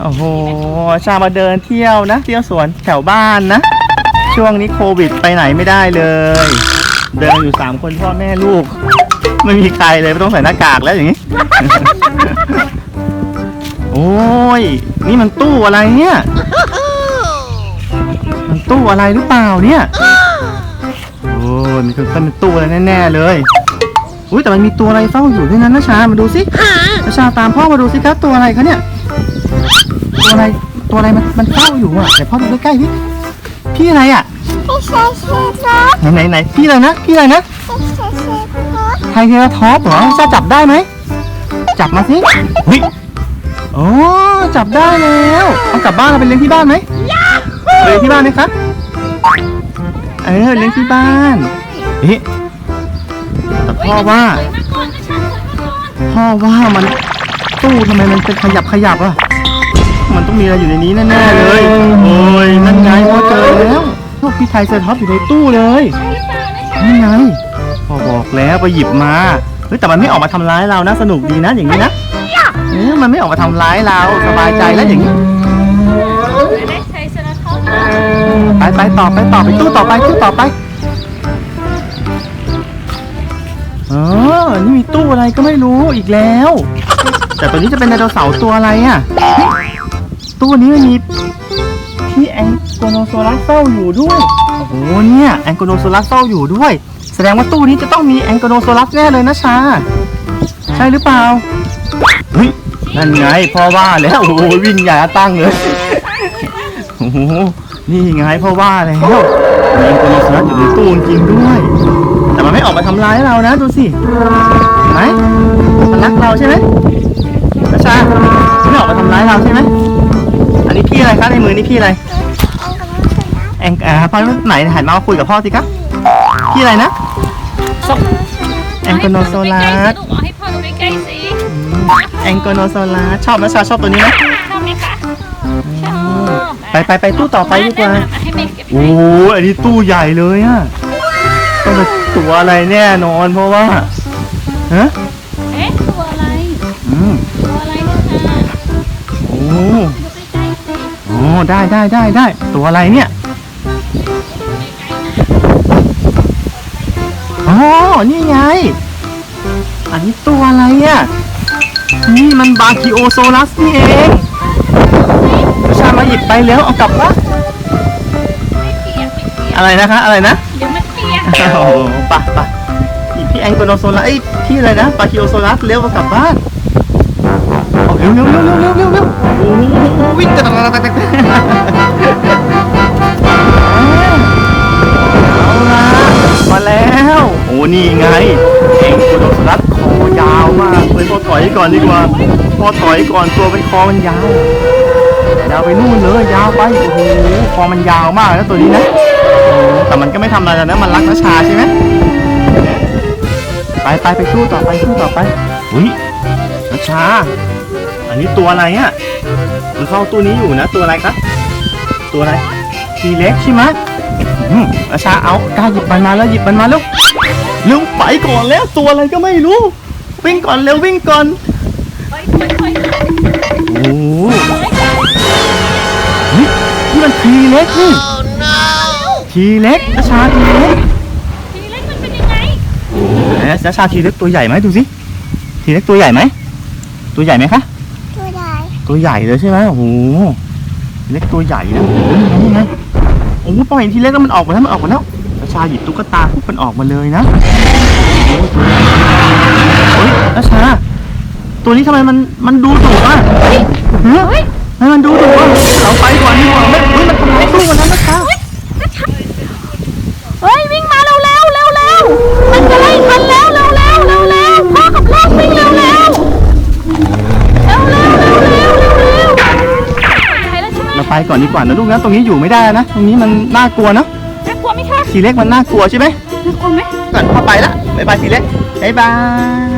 โอ้โหชามาเดินเที่ยวนะ เที่ยวสวนแถวบ้านนะ ช่วงนี้โควิดไปไหนไม่ได้เลย เดินอยู่สามคนพ่อแม่ลูก ไม่มีใครเลยไม่ต้องใส่หน้ากากแล้วอย่างนี้ โอ้ย นี่มันตู้อะไรเนี่ย มันตู้อะไรหรือเปล่าเนี่ย โอ้ยมันคือเป็นตู้อะไรแน่ๆเลยอุ้ยแต่มันมีตัวอะไรเฝ้าอยู่ด้วยนั้นนะชา มาดูสินะชาตามพ่อมาดูสิครับตัวอะไรคะเนี่ย ตัวอะไรตัวอะไรมันมันเฝ้าอยู่อะแต่พ่อดูใกล้ๆพี่พี่อะไรอะไม่ใช่เชฟรถไหนไหนไหนพี่อะไรนะพี่อะไรนะไม่ใช่เชฟรถไทเทราท็อปเหรอชาจับได้ไหมจับมาสิเฮ้ยโอ้จับได้แล้วเอากลับบ้านเราไปเลี้ยงที่บ้านไหมเลี้ยงที่บ้านไหมครับเออเลี้ยงที่บ้านเฮ้ยแต่พ่อว่าพ่อว่ามันตู้ทำไมมันเป็นขยับขยับอะ มันต้องมีอะไรอยู่ในนี้แน่ๆเลย โอ้ยนั่นไงพ่อเจอแล้วพวกพี่ไทยเซอร์ท็อปอยู่ในตู้เลยนี่ไงพ่อบอกแล้วไปหยิบมาเฮ้ยแต่มันไม่ออกมาทำร้ายเรานะสนุกดีนะอย่างนี้นะเออมันไม่ออกมาทำร้ายเราสบายใจแล้วอย่างนี้ได้ใช้เซราทอปไปไปต่อไปต่อไปตู้ต่อไปตู้ต่อไปเออนี่มีตู้อะไรก็ไม่รู้อีกแล้ว แต่ตัวนี้จะเป็นไดโนเสาร์ตัวอะไรอะ ตู้นี้มันมีที่แองโกโนโซลัสเฝ้าอยู่ด้วย โอ้โหเนี่ยแองโกโนโซลัสเฝ้าอยู่ด้วย แสดงว่าตู้นี้จะต้องมีแองโกโนโซลัสแน่เลยนะชา ใช่หรือเปล่า เฮ้ย นั่นไงพ่อว่าแล้วโอ้โหวิ่งใหญ่ตั้งเลย โอ้โห นี่ไงพ่อว่าแล้วมีแองโกโนโซลัสอยู่ในตู้จริงด้วย แต่มันไม่ออกมาทำร้ายเรานะดูสิเห็นไหมมันรักเราใช่ไหมกระชาไม่ออกมาทำร้ายเราใช่ไหม นนี้พี่อะไรคะในมือนี่พี่อะไรแองอ่าพ่อไหนหันมาคุยกับพ่อสิครับพี่อะไรนะแองโกโนโซลัสลูกบอกให้พ่อดูใกล้ๆสิแองโกโนโซลัสชอบนะชาชอบตัวนี้ไหมชอบไหมคะชอบไปไปไปตู้ต่อไปดีกว่าให้แม่เก็บโอ้ยอันนี้ตู้ใหญ่เลยอะต้องเป็นตัวอะไรแน่นอนเพราะว่าฮะเอ๊ะตัวอะไรอืมตัวอะไรเนี่ยนะโอ้ดูใกล้ๆสิโอ้ ได้ได้ได้ได้ตัวอะไรเนี่ยอ๋อนี่ไง อันนี้ตัวอะไรอะนี่มันบาคิโอโซลัสนี่เองประชามาหยิบไปแล้วเอากลับบ้านไม่เปียกไม่เปียกอะไรนะคะ อะไรนะเดี๋ยวมันเปียกโอ้โหปะปะหยิบพี่แองโกโนโซลัสไอ้ยพี่อะไรนะบาคิโอโซลัสเร็วเอากลับบ้านเอาเร็วเร็วเร็วเร็วเร็วเร็วเร็วโอ้โหวิ่งตะตะตะตะตะเอาละมาแล้ว โอ้นี่ไงแองโกโนโซลัสคอยาวมากเลยพอถอยก่อนดีกว่าพอถอยก่อนตัวเป็นคอมันยาวยาวไปนู่นเลยยาวไปโอ้โหคอมันยาวมากนะตัวนี้นะแต่มันก็ไม่ทำอะไรนะมันรักนชาใช่ไหมไปไปไปตู้ต่อไปตู้ต่อไปอุ้ยนชา อันนี้ตัวอะไรอะ มันเข้าตู้นี้อยู่นะ ตัวอะไรครับ ตัวอะไร ทีเล็กใช่ไหมอืมนชาเอากล้าหยิบมันมาแล้วหยิบมันมาแล้วเร็วไปก่อนแล้วตัวอะไรก็ไม่รู้ วิ่งก่อนเร็ววิ่งก่อนค่อยๆโอ้โหนี่นี่มันทีเล็กนี่ทีเล็กนะชาทีเล็กทีเล็กมันเป็นยังไงแหมนะชาทีเล็กตัวใหญ่ไหมดูสิทีเล็กตัวใหญ่ไหมตัวใหญ่ไหมคะตัวใหญ่ ตัวใหญ่เลยใช่ไหมโอ้โหเล็กตัวใหญ่นะโอ้โหนี่ไงโอ้โหพอเห็นทีเล็กแล้วมันออกมาแล้วมันออกมาแล้วนะชาหยิบตุ๊กตาปุ๊บมันออกมาเลยนะโอ้ยนะชา ตัวนี้ทำไมมันมันดูดุอะเฮ้ยมมันดูดุอะเราไปก่อนดีกว่าไม่เฮ้ยมันทำร้ายตู้มันแล้วนะคะ ไหมเราไปก่อนดีกว่านะลูกนะตรงนี้อยู่ไม่ได้นะ ตรงนี้มันน่ากลัวเนอะน่ากลัวไหมคะทีเล็กมันน่ากลัวใช่ไหมน่ากลัวไหมก่อนพ่อไปละบ๊ายบายทีเล็กบ๊ายบาย